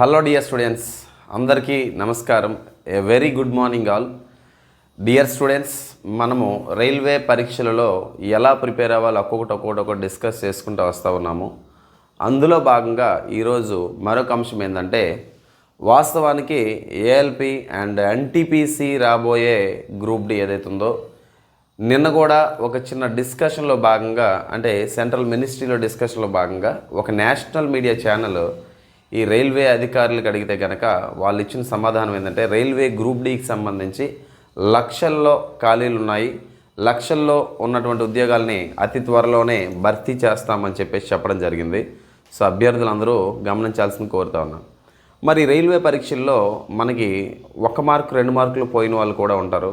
Hello dear students అందరికీ నమస్కారం. A very good morning all dear students మనము railway పరీక్షలలో ఎలా ప్రిపేర్ అవ్వాలో ఒక్కొక్కటి ఒక్కొక్కటి ఒక్కొక్కటి డిస్కస్ చేసుకుంటూ వస్తూ ఉన్నాము. అందులో భాగంగా ఈరోజు మరొక అంశం ఏంటంటే వాస్తవానికి ఏఎల్పి అండ్ ఎన్టీపీసీ రాబోయే గ్రూప్ డి ఏదైతే ఉందో నిన్న కూడా ఒక చిన్న డిస్కషన్లో భాగంగా అంటే సెంట్రల్ మినిస్ట్రీలో డిస్కషన్లో భాగంగా ఒక నేషనల్ మీడియా ఛానల్ ఈ రైల్వే అధికారులకు అడిగితే కనుక వాళ్ళు ఇచ్చిన సమాధానం ఏంటంటే రైల్వే గ్రూప్ డీకి సంబంధించి లక్షల్లో ఖాళీలు ఉన్నాయి. లక్షల్లో ఉన్నటువంటి ఉద్యోగాల్ని అతి త్వరలోనే భర్తీ చేస్తామని చెప్పేసి చెప్పడం జరిగింది. సో అభ్యర్థులందరూ గమనించాల్సింది కోరుతా ఉన్నాం. మరి రైల్వే పరీక్షల్లో మనకి ఒక మార్కు రెండు మార్కులు పోయిన వాళ్ళు కూడా ఉంటారు.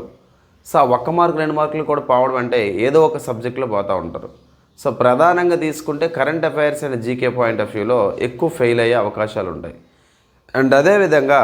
సో ఆ ఒక్క మార్కు రెండు మార్కులు కూడా పోవడం అంటే ఏదో ఒక సబ్జెక్టులో పోతూ ఉంటారు. సో ప్రధానంగా తీసుకుంటే current affairs and GK point of వ్యూలో ఎక్కువ ఫెయిల్ అయ్యే అవకాశాలు ఉంటాయి. అండ్ అదేవిధంగా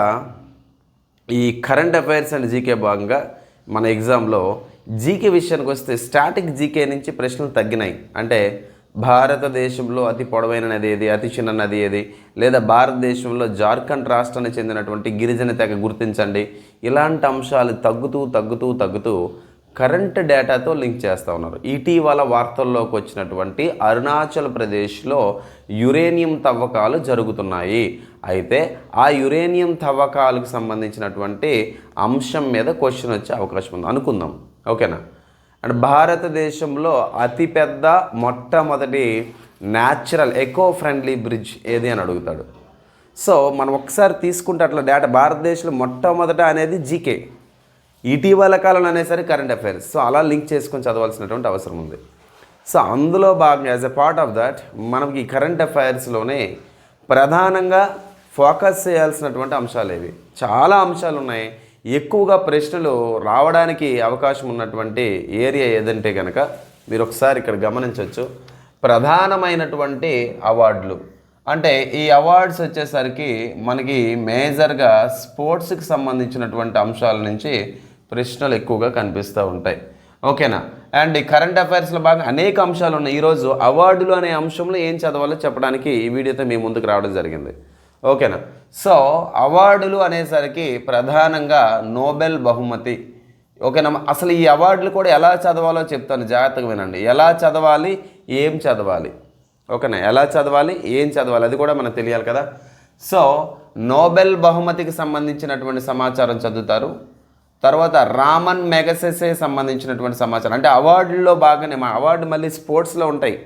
ఈ కరెంట్ అఫైర్స్ అండ్ జీకే భాగంగా మన ఎగ్జామ్లో జీకే విషయానికి వస్తే స్టాటిక్ జీకే నుంచి ప్రశ్నలు తగ్గినాయి. అంటే భారతదేశంలో అతి పొడవైన నది ఏది అతి చిన్న నది ఏది లేదా భారతదేశంలో జార్ఖండ్ రాష్ట్రానికి చెందినటువంటి గిరిజన తెగ గుర్తించండి. ఇలాంటి అంశాలు తగ్గుతూ తగ్గుతూ తగ్గుతూ కరెంట్ డేటాతో లింక్ చేస్తూ ఉన్నారు. ఇటీవల వార్తల్లోకి వచ్చినటువంటి అరుణాచల్ ప్రదేశ్లో యురేనియం తవ్వకాలు జరుగుతున్నాయి. అయితే ఆ యురేనియం తవ్వకాలకు సంబంధించినటువంటి అంశం మీద క్వశ్చన్ వచ్చే అవకాశం ఉంది. అనుకుందాం. ఓకేనా? అండ్ భారతదేశంలో అతిపెద్ద మొట్టమొదటి న్యాచురల్ ఎకో ఫ్రెండ్లీ బ్రిడ్జ్ ఏది అని అడుగుతాడు. సో మనం ఒకసారి తీసుకుంటే అట్లా డేటా భారతదేశంలో మొట్టమొదట అనేది జీకే. ఇటీవల కాలంలో అనేసరికి కరెంట్ అఫైర్స్ సో అలా లింక్ చేసుకొని చదవాల్సినటువంటి అవసరం ఉంది. సో అందులో భాగంగా as a part of that మనకి ఈ కరెంట్ అఫైర్స్లోనే ప్రధానంగా ఫోకస్ చేయాల్సినటువంటి అంశాలు ఇవి చాలా అంశాలు ఉన్నాయి. ఎక్కువగా ప్రశ్నలు రావడానికి అవకాశం ఉన్నటువంటి ఏరియా ఏదంటే కనుక మీరు ఒకసారి ఇక్కడ గమనించవచ్చు. ప్రధానమైనటువంటి అవార్డులు. అంటే ఈ అవార్డ్స్ వచ్చేసరికి మనకి మేజర్గా స్పోర్ట్స్కి సంబంధించినటువంటి అంశాల నుంచి ప్రశ్నలు ఎక్కువగా కనిపిస్తూ ఉంటాయి. ఓకేనా? అండ్ ఈ కరెంట్ అఫైర్స్లో భాగంగా అనేక అంశాలు ఉన్నాయి. ఈరోజు అవార్డులు అనే అంశంలో ఏం చదవాలో చెప్పడానికి ఈ వీడియోతో మీ ముందుకు రావడం జరిగింది. ఓకేనా? సో అవార్డులు అనేసరికి ప్రధానంగా నోబెల్ బహుమతి. ఓకేనా? అసలు ఈ అవార్డులు కూడా ఎలా చదవాలో చెప్తాను. జాగ్రత్తగా వినండి. ఎలా చదవాలి? ఏం చదవాలి? ఓకేనా? ఎలా చదవాలి? ఏం చదవాలి? అది కూడా మనకు తెలియాలి కదా. సో నోబెల్ బహుమతికి సంబంధించినటువంటి సమాచారం చదువుతారు. తర్వాత రామన్ మెగసెసే సంబంధించినటువంటి సమాచారం. అంటే అవార్డుల్లో బాగానే మా అవార్డు మళ్ళీ స్పోర్ట్స్లో ఉంటాయి.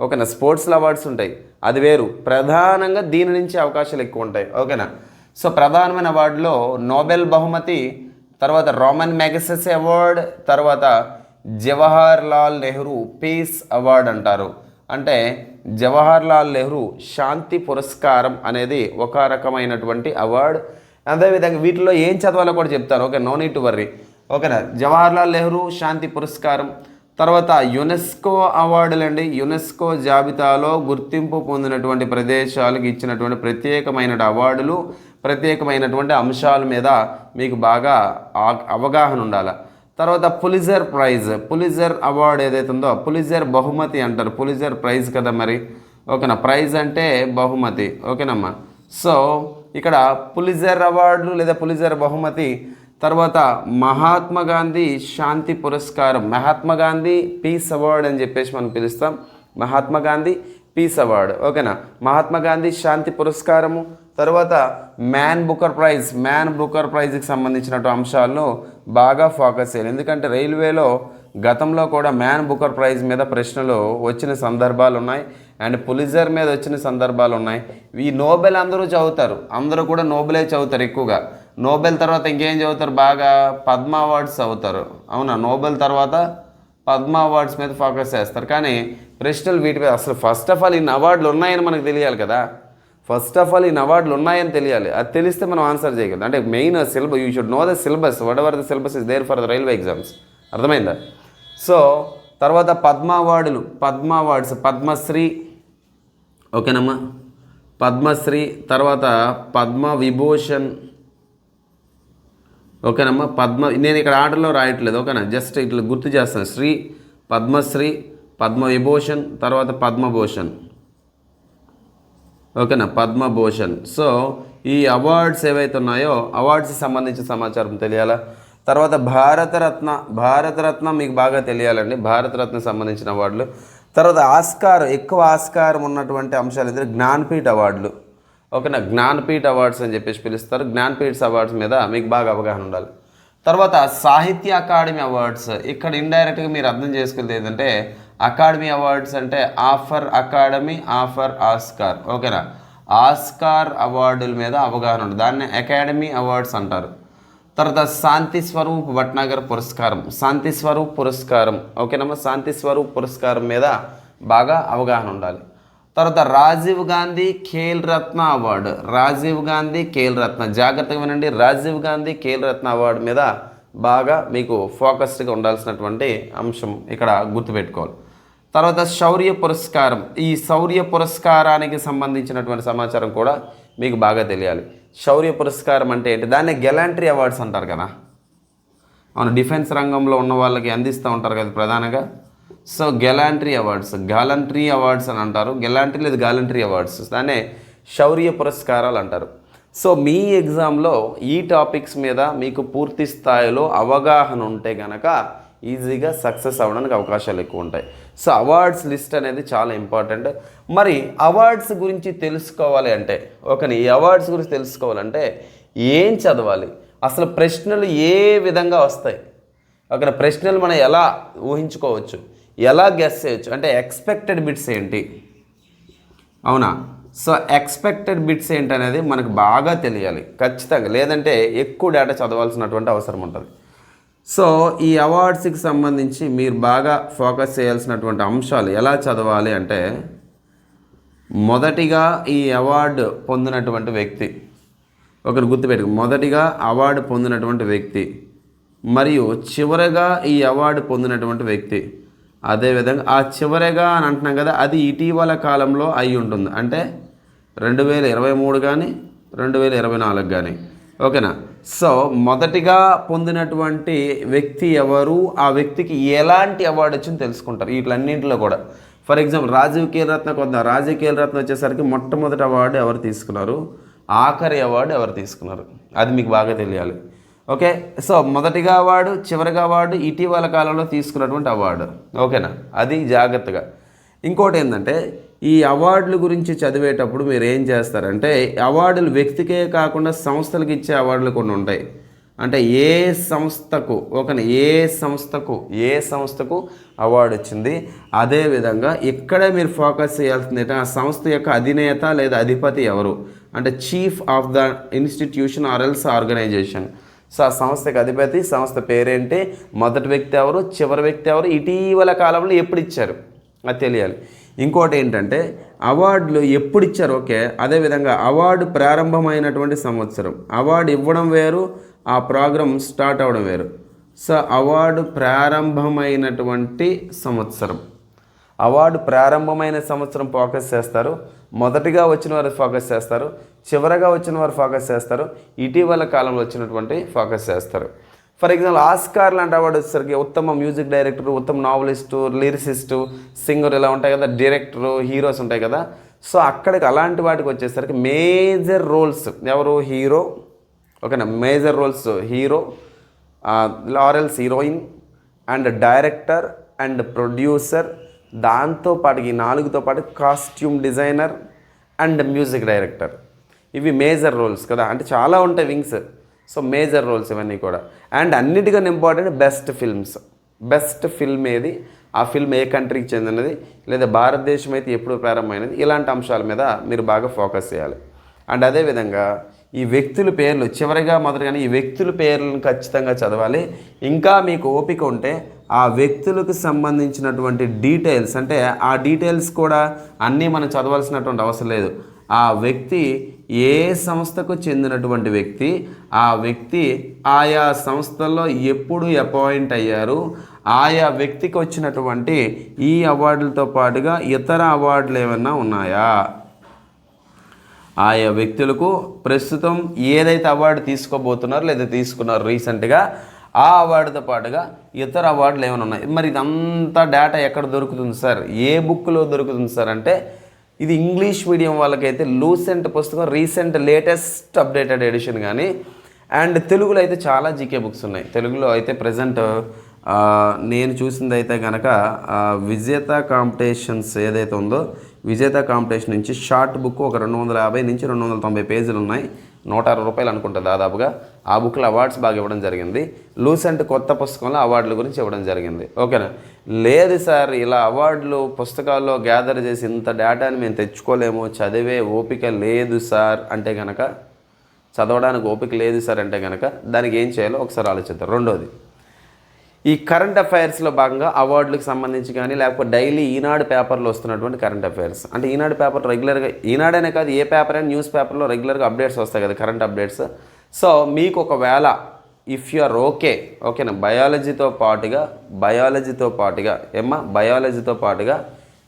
ఓకేనా? స్పోర్ట్స్లో అవార్డ్స్ ఉంటాయి. అది వేరు. ప్రధానంగా దీని నుంచి అవకాశాలు ఎక్కువ ఉంటాయి. ఓకేనా? సో ప్రధానమైన అవార్డులో నోబెల్ బహుమతి తర్వాత రోమన్ మెగసెస్ అవార్డ్ తర్వాత జవహర్ లాల్ నెహ్రూ పీస్ అవార్డ్ అంటారు. అంటే జవహర్ లాల్ నెహ్రూ శాంతి పురస్కారం అనేది ఒక రకమైనటువంటి అవార్డ్. అదేవిధంగా వీటిలో ఏం చదవాలో కూడా చెప్తారు okay no need to worry ఓకేనా? జవహర్ లాల్ నెహ్రూ శాంతి పురస్కారం. తర్వాత యునెస్కో అవార్డులండి. యునెస్కో జాబితాలో గుర్తింపు పొందినటువంటి ప్రదేశాలకు ఇచ్చినటువంటి ప్రత్యేకమైన అవార్డులు ప్రత్యేకమైనటువంటి అంశాల మీద మీకు బాగా అవగాహన ఉండాలి. తర్వాత పులిజర్ ప్రైజ్. పులిజర్ అవార్డు ఏదైతే ఉందో పులిజర్ బహుమతి అంటారు. పులిజర్ ప్రైజ్ కదా మరి. ఓకేనా? ప్రైజ్ అంటే బహుమతి. ఓకేనమ్మా? సో ఇక్కడ పులిజర్ అవార్డులు లేదా పులిజర్ బహుమతి తర్వాత మహాత్మా గాంధీ శాంతి పురస్కారం మహాత్మా గాంధీ పీస్ అవార్డ్ అని చెప్పేసి మనం పిలుస్తాం. Mahatma Gandhi peace award. ఓకేనా? మహాత్మా గాంధీ శాంతి పురస్కారము తర్వాత Man Booker prize Man Booker ప్రైజ్కి సంబంధించినటువంటి అంశాలను బాగా ఫోకస్ చేయాలి. ఎందుకంటే రైల్వేలో గతంలో కూడా మ్యాన్ బుకర్ ప్రైజ్ మీద ప్రశ్నలు వచ్చిన సందర్భాలు ఉన్నాయి. అండ్ పులిజర్ మీద వచ్చిన సందర్భాలు ఉన్నాయి. ఈ నోబెల్ అందరూ చదువుతారు. అందరూ కూడా నోబెలే చదువుతారు ఎక్కువగా. నోబెల్ తర్వాత ఇంకేం చదువుతారు? బాగా పద్మ అవార్డ్స్ చదువుతారు. అవునా? నోబెల్ తర్వాత పద్మ అవార్డ్స్ మీద ఫోకస్ చేస్తారు. కానీ ప్రశ్నలు వీటి మీద అసలు ఫస్ట్ ఆఫ్ ఆల్ ఇన్ని అవార్డులు ఉన్నాయని మనకు తెలియాలి కదా. ఫస్ట్ ఆఫ్ ఆల్ ఇన్ని అవార్డులు ఉన్నాయని తెలియాలి. అది తెలిస్తే మనం ఆన్సర్ చేయగలం. అంటే main syllabus you should know the syllabus whatever the syllabus is there for the railway exams. అర్థమైందా? సో తర్వాత పద్మ అవార్డులు పద్మ అవార్డ్స్ పద్మశ్రీ. ఓకేనమ్మా? పద్మశ్రీ తర్వాత పద్మ విభూషణ్ ఓకేనమ్మా? పద్మ నేను ఇక్కడ ఆర్డర్లో రాయట్లేదు ఓకేనా? జస్ట్ ఇట్లా గుర్తు చేస్తాను. శ్రీ పద్మశ్రీ పద్మ విభూషణ్ తర్వాత పద్మభూషణ్. ఓకేనా? పద్మభూషణ్. సో ఈ అవార్డ్స్ ఏవైతే ఉన్నాయో అవార్డ్స్కి సంబంధించిన సమాచారం తెలియాలా? తర్వాత భారతరత్న భారతరత్న మీకు బాగా తెలియాలండి. భారతరత్న సంబంధించిన అవార్డులు. తర్వాత ఆస్కార్ ఎక్కువ ఆస్కారం ఉన్నటువంటి అంశాలు ఏంటంటే జ్ఞాన్పీఠ్ అవార్డులు. ఓకేనా? జ్ఞాన్పీఠ్ అవార్డ్స్ అని చెప్పేసి పిలుస్తారు. జ్ఞాన్పీఠ్ అవార్డ్స్ మీద మీకు బాగా అవగాహన ఉండాలి. తర్వాత సాహిత్య అకాడమీ అవార్డ్స్. ఇక్కడ ఇండైరెక్ట్గా మీరు అర్థం చేసుకునేది ఏంటంటే అకాడమీ అవార్డ్స్ అంటే ఆఫర్ అకాడమీ ఆఫర్ ఆస్కార్. ఓకేనా? ఆస్కార్ అవార్డుల మీద అవగాహన ఉంటుంది దాన్ని అకాడమీ అవార్డ్స్ అంటారు. తర్వాత శాంతి స్వరూప్ భట్నాగర్ పురస్కారం. శాంతి స్వరూప్ పురస్కారం. ఓకేనమ్మా శాంతి స్వరూప్ పురస్కారం మీద బాగా అవగాహన ఉండాలి. తర్వాత రాజీవ్ గాంధీ ఖేల్ రత్న అవార్డు. రాజీవ్ గాంధీ ఖేల్ రత్న. జాగ్రత్తగా వినండి రాజీవ్ గాంధీ ఖేల్ రత్న అవార్డు మీద బాగా మీకు ఫోకస్డ్గా ఉండాల్సినటువంటి అంశం ఇక్కడ గుర్తుపెట్టుకోవాలి. తర్వాత శౌర్య పురస్కారం. ఈ శౌర్య పురస్కారానికి సంబంధించినటువంటి సమాచారం కూడా మీకు బాగా తెలియాలి. శౌర్య పురస్కారం అంటే ఏంటి? దాన్ని గెలాంట్రీ అవార్డ్స్ అంటారు కదా. అవును డిఫెన్స్ రంగంలో ఉన్న వాళ్ళకి అందిస్తూ ఉంటారు కదా ప్రధానంగా. So gallantry awards gallantry awards అని అంటారు. గెలాంట్రీ లేదా గాలంట్రీ అవార్డ్స్. దాన్నే శౌర్య పురస్కారాలు అంటారు. సో మీ ఎగ్జామ్లో ఈ టాపిక్స్ మీద మీకు పూర్తి స్థాయిలో అవగాహన ఉంటే కనుక ఈజీగా సక్సెస్ అవ్వడానికి అవకాశాలు ఎక్కువ ఉంటాయి. సో అవార్డ్స్ లిస్ట్ అనేది చాలా ఇంపార్టెంట్. మరి అవార్డ్స్ గురించి తెలుసుకోవాలి అంటే ఓకే ఈ అవార్డ్స్ గురించి తెలుసుకోవాలంటే ఏం చదవాలి? అసలు ప్రశ్నలు ఏ విధంగా వస్తాయి? అక్కడ ప్రశ్నలు మనం ఎలా ఊహించుకోవచ్చు? ఎలా గెస్ చేయొచ్చు? అంటే ఎక్స్పెక్టెడ్ బిట్స్ ఏంటి? అవునా? సో ఎక్స్పెక్టెడ్ బిట్స్ ఏంటనేది మనకు బాగా తెలియాలి. ఖచ్చితంగా. లేదంటే ఎక్కువ డేటా చదవాల్సినటువంటి అవసరం ఉంటుంది. సో ఈ అవార్డ్స్కి సంబంధించి మీరు బాగా ఫోకస్ చేయాల్సినటువంటి అంశాలు ఎలా చదవాలి అంటే మొదటిగా ఈ అవార్డు పొందినటువంటి వ్యక్తి ఒకరు గుర్తుపెట్టుకు మొదటిగా అవార్డు పొందినటువంటి వ్యక్తి మరియు చివరగా ఈ అవార్డు పొందినటువంటి వ్యక్తి అదేవిధంగా ఆ చివరగా అని అంటున్నాం కదా అది ఇటీవల కాలంలో అయి ఉంటుంది అంటే రెండు వేల ఇరవై మూడు కానీ రెండు వేల ఇరవై నాలుగు కానీ. ఓకేనా? సో మొదటిగా పొందినటువంటి వ్యక్తి ఎవరు? ఆ వ్యక్తికి ఎలాంటి అవార్డు వచ్చింది తెలుసుకుంటారు వీటిలన్నింటిలో కూడా. ఫర్ ఎగ్జాంపుల్ రాజీవ్ ఖేల్ రత్న కొంత రాజీవ్ రత్న వచ్చేసరికి మొట్టమొదటి అవార్డు ఎవరు తీసుకున్నారు? ఆఖరి అవార్డు ఎవరు తీసుకున్నారు? అది మీకు బాగా తెలియాలి. ఓకే? సో మొదటిగా అవార్డు చివరిగా అవార్డు ఇటీవల కాలంలో తీసుకున్నటువంటి అవార్డు. ఓకేనా? అది జాగ్రత్తగా. ఇంకోటి ఏంటంటే ఈ అవార్డుల గురించి చదివేటప్పుడు మీరు ఏం చేస్తారంటే అవార్డులు వ్యక్తికే కాకుండా సంస్థలకు ఇచ్చే అవార్డులు కొన్ని ఉంటాయి. అంటే ఏ సంస్థకు ఒక ఏ సంస్థకు ఏ సంస్థకు అవార్డు వచ్చింది అదేవిధంగా ఇక్కడే మీరు ఫోకస్ చేయాల్సింది ఆ సంస్థ యొక్క అధినేత లేదా అధిపతి ఎవరు? అంటే chief of the institution or else organisation. So ఆ సంస్థకి అధిపతి సంస్థ పేరేంటి? మొదటి వ్యక్తి ఎవరు? చివరి వ్యక్తి ఎవరు? ఇటీవల కాలంలో ఎప్పుడు ఇచ్చారు? అది తెలియాలి. ఇంకోటి ఏంటంటే అవార్డులు ఎప్పుడు ఇచ్చారు? ఓకే. అదేవిధంగా అవార్డు ప్రారంభమైనటువంటి సంవత్సరం. అవార్డు ఇవ్వడం వేరు ఆ ప్రోగ్రామ్ స్టార్ట్ అవ్వడం వేరు. సో అవార్డు ప్రారంభమైనటువంటి సంవత్సరం. అవార్డు ప్రారంభమైన సంవత్సరం ఫోకస్ చేస్తారు. మొదటిగా వచ్చిన వారు ఫోకస్ చేస్తారు. చివరగా వచ్చిన వారు ఫోకస్ చేస్తారు. ఇటీవల కాలంలో వచ్చినటువంటి ఫోకస్ చేస్తారు. ఫర్ ఎగ్జాంపుల్ ఆస్కార్ లాంటి అవార్డు వచ్చేసరికి ఉత్తమ మ్యూజిక్ డైరెక్టర్ ఉత్తమ నావలిస్టు లిరిసిస్టు సింగర్ ఇలా ఉంటాయి కదా డైరెక్టరు హీరోస్ ఉంటాయి కదా. సో అక్కడికి అలాంటి వాటికి వచ్చేసరికి మేజర్ రోల్స్ ఎవరు? హీరో. ఓకేనా? Major roles hero laurels heroine and director and producer. దాంతోపాటు ఈ నాలుగుతో పాటు costume designer and music director. ఇవి మేజర్ రోల్స్ కదా. అంటే చాలా ఉంటాయి వింగ్స్. సో మేజర్ రోల్స్ ఇవన్నీ కూడా. అండ్ అన్నిటికన్నా important best films. Best film ఏది? ఆ ఫిల్మ్ ఏ కంట్రీకి చెందినది? లేదా భారతదేశం అయితే ఎప్పుడు ప్రారంభమైనది? ఇలాంటి అంశాల మీద మీరు బాగా ఫోకస్ చేయాలి. అండ్ అదేవిధంగా ఈ వ్యక్తుల పేర్లు చివరిగా మొదటిగానే ఈ వ్యక్తుల పేర్లను ఖచ్చితంగా చదవాలి. ఇంకా మీకు ఓపిక ఉంటే ఆ వ్యక్తులకు సంబంధించినటువంటి డీటెయిల్స్ అంటే ఆ డీటెయిల్స్ కూడా అన్నీ మనం చదవాల్సినటువంటి అవసరం లేదు. ఆ వ్యక్తి ఏ సంస్థకు చెందినటువంటి వ్యక్తి ఆ వ్యక్తి ఆయా సంస్థల్లో ఎప్పుడు అపాయింట్ అయ్యారు ఆయా వ్యక్తికి వచ్చినటువంటి ఈ అవార్డులతో పాటుగా ఇతర అవార్డులు ఏమైనా ఉన్నాయా? ఆయా వ్యక్తులకు ప్రస్తుతం ఏదైతే అవార్డు తీసుకోబోతున్నారో లేదా తీసుకున్నారు రీసెంట్గా ఆ అవార్డుతో పాటుగా ఇతర అవార్డులు ఏమైనా ఉన్నాయి? మరి ఇదంతా డేటా ఎక్కడ దొరుకుతుంది సార్? ఏ బుక్లో దొరుకుతుంది సార్ అంటే ఇది ఇంగ్లీష్ మీడియం వాళ్ళకైతే లూసెంట్ పుస్తకం రీసెంట్ లేటెస్ట్ అప్డేటెడ్ ఎడిషన్ కానీ. అండ్ తెలుగులో అయితే చాలా జీకే బుక్స్ ఉన్నాయి. తెలుగులో అయితే ప్రజెంట్ నేను చూసింది అయితే కనుక విజేత కాంపిటీషన్స్ ఏదైతే ఉందో విజేత కాంపిటీషన్ నుంచి షార్ట్ బుక్ ఒక రెండు వందల యాభై నుంచి రెండు వందల తొంభై పేజీలు ఉన్నాయి. నూట అరవై రూపాయలు అనుకుంటా దాదాపుగా. ఆ బుక్లో అవార్డ్స్ బాగా ఇవ్వడం జరిగింది. లూసెంట్ కొత్త పుస్తకంలో అవార్డుల గురించి ఇవ్వడం జరిగింది. ఓకేనా? లేదు సార్ ఇలా అవార్డులు పుస్తకాల్లో గ్యాదర్ చేసి ఇంత డేటాని మేము తెచ్చుకోలేము చదివే ఓపిక లేదు సార్ అంటే కనుక చదవడానికి ఓపిక లేదు సార్ అంటే కనుక దానికి ఏం చేయాలో ఒకసారి ఆలోచిద్దాం. రెండోది ఈ కరెంట్ అఫైర్స్లో భాగంగా అవార్డులకు సంబంధించి కానీ లేకపోతే డైలీ ఈనాడు పేపర్లో వస్తున్నటువంటి కరెంట్ అఫైర్స్ అంటే ఈనాడు పేపర్ రెగ్యులర్గా ఈనాడనే కాదు ఏ పేపర్ అయినా న్యూస్ పేపర్లో రెగ్యులర్గా అప్డేట్స్ వస్తాయి కదా కరెంట్ అప్డేట్స్ సో మీకు ఒకవేళ ఇఫ్ యు ఆర్ ఓకే ఓకేనా బయాలజీతో పాటుగా బయాలజీతో పాటుగా ఏమ్మా బయాలజీతో పాటుగా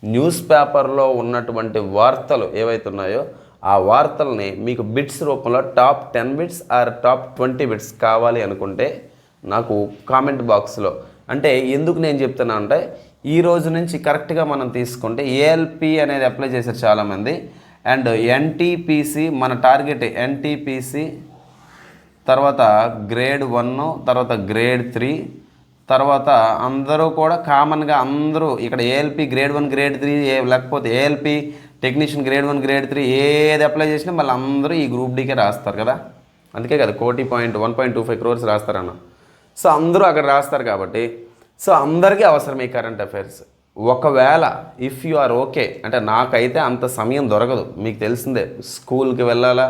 న్యూస్ పేపర్లో ఉన్నటువంటి వార్తలు ఏవైతే ఉన్నాయో ఆ వార్తల్ని మీకు బిట్స్ రూపంలో top ten bits or top twenty bits కావాలి అనుకుంటే నాకు కామెంట్ బాక్స్లో అంటే ఎందుకు నేను చెప్తున్నా అంటే ఈ రోజు నుంచి కరెక్ట్గా మనం తీసుకుంటే ఏఎల్పి అనేది అప్లై చేశారు చాలామంది. అండ్ ఎన్టీపీసీ మన టార్గెట్ ఎన్టీపీసీ తర్వాత గ్రేడ్ వన్ తర్వాత గ్రేడ్ త్రీ తర్వాత అందరూ కూడా కామన్గా అందరూ ఇక్కడ ALP grade one grade three ఏ లేకపోతే ALP technician grade one grade three ఏది అప్లై చేసినా మళ్ళీ అందరూ ఈ గ్రూప్ డీకే రాస్తారు కదా. అందుకే కదా కోటి point one point two five crores రాస్తారన్న. So అందరూ అక్కడ రాస్తారు కాబట్టి సో అందరికీ అవసరం ఈ కరెంట్ అఫైర్స్ ఒకవేళ ఇఫ్ యు ఆర్ ఓకే అంటే నాకైతే అంత సమయం దొరకదు మీకు తెలిసిందే స్కూల్కి వెళ్ళాలా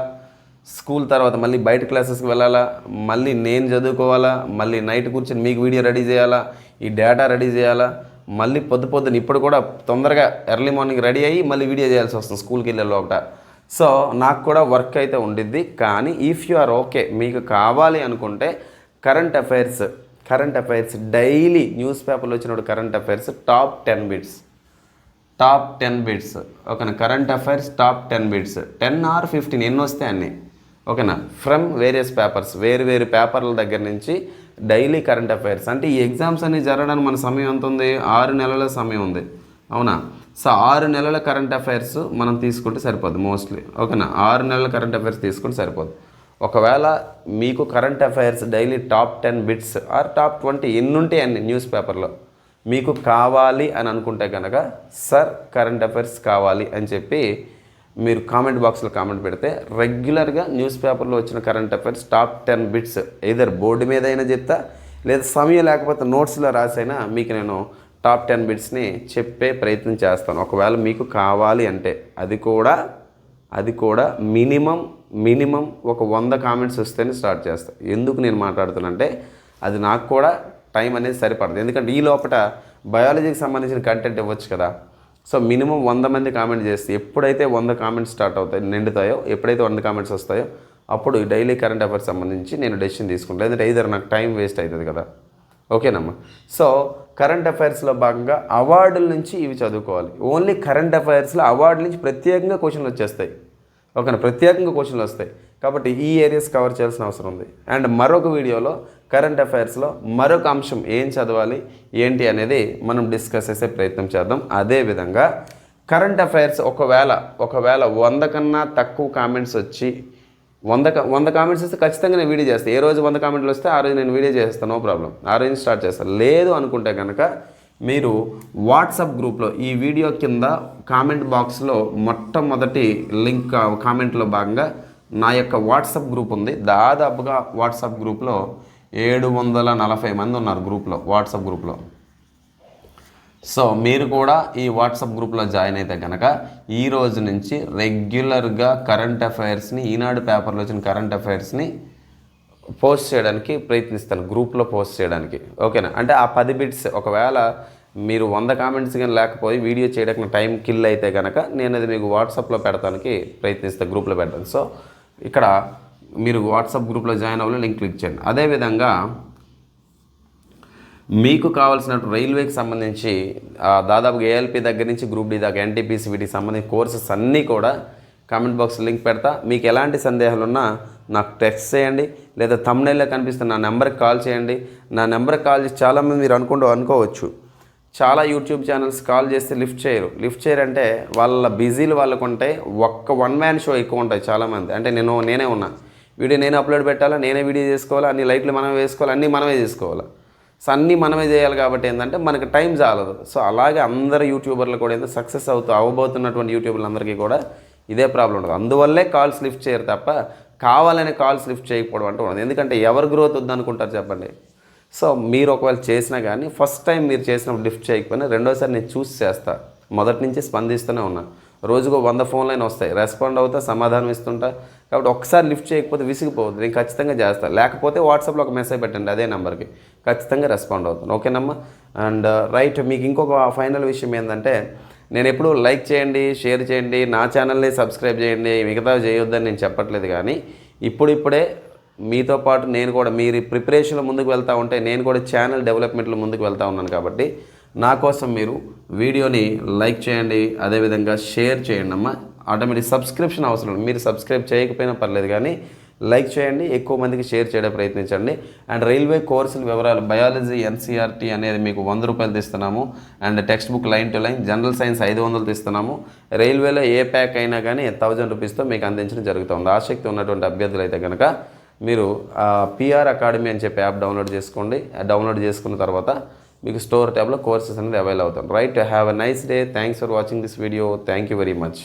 స్కూల్ తర్వాత మళ్ళీ బయట క్లాసెస్కి వెళ్ళాలా? మళ్ళీ నేను చదువుకోవాలా? మళ్ళీ నైట్ కూర్చొని మీకు వీడియో రెడీ చేయాలా? ఈ డేటా రెడీ చేయాలా? మళ్ళీ పొద్దు పొద్దున ఇప్పుడు కూడా తొందరగా ఎర్లీ మార్నింగ్ రెడీ అయ్యి మళ్ళీ వీడియో చేయాల్సి వస్తుంది స్కూల్కి వెళ్ళే లోపల. సో నాకు కూడా వర్క్ అయితే ఉండిద్ది. కానీ ఇఫ్ యు ఆర్ ఓకే మీకు కావాలి అనుకుంటే current affairs current affairs daily news పేపర్లో వచ్చినప్పుడు current affairs top ten bits top ten bits ఓకేనా? Current affairs top ten bits ten or fifteen ఎన్ని వస్తాయి అన్నీ? ఓకేనా? ఫ్రమ్ వేరియస్ పేపర్స్ వేరు వేరు పేపర్ల దగ్గర నుంచి డైలీ కరెంట్ అఫైర్స్. అంటే ఈ ఎగ్జామ్స్ అన్ని జరగడానికి మన సమయం ఎంత ఉంది? ఆరు నెలల సమయం ఉంది. అవునా? సో ఆరు నెలల కరెంట్ అఫైర్స్ మనం తీసుకుంటే సరిపోదు మోస్ట్లీ. ఓకేనా? ఆరు నెలల కరెంట్ అఫైర్స్ తీసుకుంటే సరిపోదు ఒకవేళ మీకు current affairs daily top ten bits or top twenty ఎన్ని అన్ని న్యూస్ పేపర్లో మీకు కావాలి అని అనుకుంటే కనుక సార్ కరెంట్ అఫైర్స్ కావాలి అని చెప్పి మీరు కామెంట్ బాక్స్లో కామెంట్ పెడితే రెగ్యులర్గా న్యూస్ పేపర్లో వచ్చిన current affairs top ten bits either board మీద అయినా చెప్తా లేదా సమయం లేకపోతే నోట్స్లో రాసైనా మీకు నేను టాప్ టెన్ బిట్స్ని చెప్పే ప్రయత్నం చేస్తాను. ఒకవేళ మీకు కావాలి అంటే అది కూడా అది కూడా మినిమం మినిమం ఒక వంద కామెంట్స్ వస్తేనే స్టార్ట్ చేస్తాను ఎందుకు నేను మాట్లాడుతానంటే అది నాకు కూడా టైం అనేది సరిపడదు. ఎందుకంటే ఈ లోపల బయాలజీకి సంబంధించిన కంటెంట్ ఇవ్వచ్చు కదా. సో మినిమం వంద మంది కామెంట్ చేస్తే ఎప్పుడైతే వంద కామెంట్స్ స్టార్ట్ అవుతాయి నిండుతాయో ఎప్పుడైతే వంద కామెంట్స్ వస్తాయో అప్పుడు డైలీ కరెంట్ అఫైర్స్ సంబంధించి నేను డెసిషన్ తీసుకుంటాను లేదంటే ఐదర్ నాకు టైం వేస్ట్ అవుతుంది కదా. ఓకేనమ్మా? సో కరెంట్ అఫైర్స్లో భాగంగా అవార్డుల నుంచి ఇవి చదువుకోవాలి. ఓన్లీ కరెంట్ అఫైర్స్లో అవార్డు నుంచి ప్రత్యేకంగా క్వశ్చన్లు వచ్చేస్తాయి. ఓకేనా? ప్రత్యేకంగా క్వశ్చన్లు వస్తాయి. కాబట్టి ఈ ఏరియాస్ కవర్ చేయాల్సిన అవసరం ఉంది. అండ్ మరొక వీడియోలో కరెంట్ అఫైర్స్లో మరొక అంశం ఏం చదవాలి ఏంటి అనేది మనం డిస్కస్ చేసే ప్రయత్నం చేద్దాం. అదేవిధంగా కరెంట్ అఫైర్స్ ఒకవేళ ఒకవేళ వంద కన్నా తక్కువ కామెంట్స్ వచ్చి వంద వంద కామెంట్స్ వస్తే ఖచ్చితంగా నేను వీడియో చేస్తాను ఏ రోజు వంద కామెంట్లు వస్తే ఆ రోజు నేను వీడియో చేస్తాను నో ప్రాబ్లం. ఆ రోజు స్టార్ట్ చేస్తాను లేదు అనుకుంటే కనుక మీరు వాట్సాప్ గ్రూప్లో ఈ వీడియో కింద కామెంట్ బాక్స్లో మొట్టమొదటి లింక్ కామెంట్లో భాగంగా నా యొక్క వాట్సాప్ గ్రూప్ ఉంది. దాదాపుగా వాట్సాప్ గ్రూప్లో ఏడు వందల నలభై మంది ఉన్నారు గ్రూప్లో వాట్సాప్ గ్రూప్లో. సో మీరు కూడా ఈ వాట్సాప్ గ్రూప్లో జాయిన్ అయితే కనుక ఈ రోజు నుంచి రెగ్యులర్గా కరెంట్ అఫైర్స్ని ఈనాడు పేపర్లో వచ్చిన కరెంట్ అఫైర్స్ని పోస్ట్ చేయడానికి ప్రయత్నిస్తాను గ్రూప్లో పోస్ట్ చేయడానికి. ఓకేనా? అంటే ఆ పది బిట్స్ ఒకవేళ మీరు వంద కామెంట్స్ కానీ లేకపోయి వీడియో చేయడానికి టైం కిల్ అయితే కనుక నేను అది మీకు వాట్సాప్లో పెడతానికి ప్రయత్నిస్తాను గ్రూప్లో పెడతాను. సో ఇక్కడ మీరు వాట్సాప్ గ్రూప్లో జాయిన్ అవ్వాలి లింక్ క్లిక్ చేయండి. అదేవిధంగా మీకు కావాల్సిన రైల్వేకి సంబంధించి దాదాపు ఏఎల్పి దగ్గర నుంచి గ్రూప్ డి దాకా ఎన్టీపీసీ వీటికి సంబంధించిన కోర్సెస్ అన్నీ కూడా కామెంట్ బాక్స్ లింక్ పెడతా. మీకు ఎలాంటి సందేహాలు ఉన్నా నాకు టెక్స్ట్ చేయండి లేదా తమ్నైల్లో కనిపిస్తున్న నా నెంబర్కి కాల్ చేయండి. నా నెంబర్కి కాల్ చేసి చాలామంది మీరు అనుకుంటూ అనుకోవచ్చు. చాలా యూట్యూబ్ ఛానల్స్ కాల్ చేస్తే లిఫ్ట్ చేయరు. లిఫ్ట్ చేయరంటే వాళ్ళ బిజీలు వాళ్ళకు ఒక్క వన్ మ్యాన్ షో ఎక్కువ ఉంటాయి చాలామంది. అంటే నేను నేనే ఉన్నాను వీడియో నేను అప్లోడ్ పెట్టాలా నేనే వీడియో చేసుకోవాలా అన్ని లైట్లు మనమే వేసుకోవాలి అన్నీ మనమే చేసుకోవాలా. సో అన్నీ మనమే చేయాలి కాబట్టి ఏంటంటే మనకి టైం చాలదు. సో అలాగే అందరు యూట్యూబర్లు కూడా ఏంటంటే సక్సెస్ అవుతూ అవ్వబోతున్నటువంటి యూట్యూబర్లందరికీ కూడా ఇదే ప్రాబ్లం ఉంటుంది. అందువల్లే కాల్స్ లిఫ్ట్ చేయరు తప్ప కావాలని కాల్స్ లిఫ్ట్ చేయకపోవడం అంటే ఉండదు. ఎందుకంటే ఎవరు గ్రోత్ వద్దనుకుంటారు చెప్పండి. సో మీరు ఒకవేళ చేసినా కానీ ఫస్ట్ టైం మీరు చేసినప్పుడు లిఫ్ట్ చేయకపోయినా రెండోసారి నేను చూస్ చేస్తా. మొదటి నుంచి స్పందిస్తూనే ఉన్నాను రోజుకు వంద ఫోన్లైన్ వస్తాయి. రెస్పాండ్ అవుతా సమాధానం ఇస్తుంటా. కాబట్టి ఒకసారి లిఫ్ట్ చేయకపోతే విసిగిపోవద్దు. నేను ఖచ్చితంగా చేస్తాను లేకపోతే వాట్సాప్లో ఒక మెసేజ్ పెట్టండి అదే నెంబర్కి. ఖచ్చితంగా రెస్పాండ్ అవుతాను. ఓకేనమ్మా అండ్ uh, రైట్ మీకు ఇంకొక ఫైనల్ విషయం ఏంటంటే నేను ఎప్పుడు లైక్ చేయండి షేర్ చేయండి నా ఛానల్ని సబ్స్క్రైబ్ చేయండి మిగతా చేయొద్దని నేను చెప్పట్లేదు కానీ ఇప్పుడిప్పుడే మీతో పాటు నేను కూడా మీరు ప్రిపరేషన్లో ముందుకు వెళ్తూ ఉంటే నేను కూడా ఛానల్ డెవలప్మెంట్లో ముందుకు వెళ్తూ ఉన్నాను కాబట్టి నా కోసం మీరు వీడియోని లైక్ చేయండి అదేవిధంగా షేర్ చేయండి అమ్మా. ఆటోమేటిక్ సబ్స్క్రిప్షన్ అవసరం మీరు సబ్స్క్రైబ్ చేయకపోయినా పర్లేదు కానీ లైక్ చేయండి ఎక్కువ మందికి షేర్ చేయడం ప్రయత్నించండి. అండ్ రైల్వే కోర్సుల వివరాలు బయాలజీ ఎన్సీఆర్టీ అనేది మీకు వంద రూపాయలు తీస్తున్నాము. And textbook line to line general science ఐదు వందలు తీస్తున్నాము. రైల్వేలో ఏ ప్యాక్ అయినా కానీ థౌజండ్ రూపీస్తో మీకు అందించడం జరుగుతుంది. ఆసక్తి ఉన్నటువంటి అభ్యర్థులు అయితే కనుక మీరు పిఆర్ అకాడమీ అని చెప్పి యాప్ డౌన్లోడ్ చేసుకోండి. డౌన్లోడ్ చేసుకున్న తర్వాత మీకు స్టోర్ ట్యాబ్లో కోర్సెస్ అనేది అవైల్ అవుతాయి. Right have a nice day. Thanks for watching this video. Thank you very much.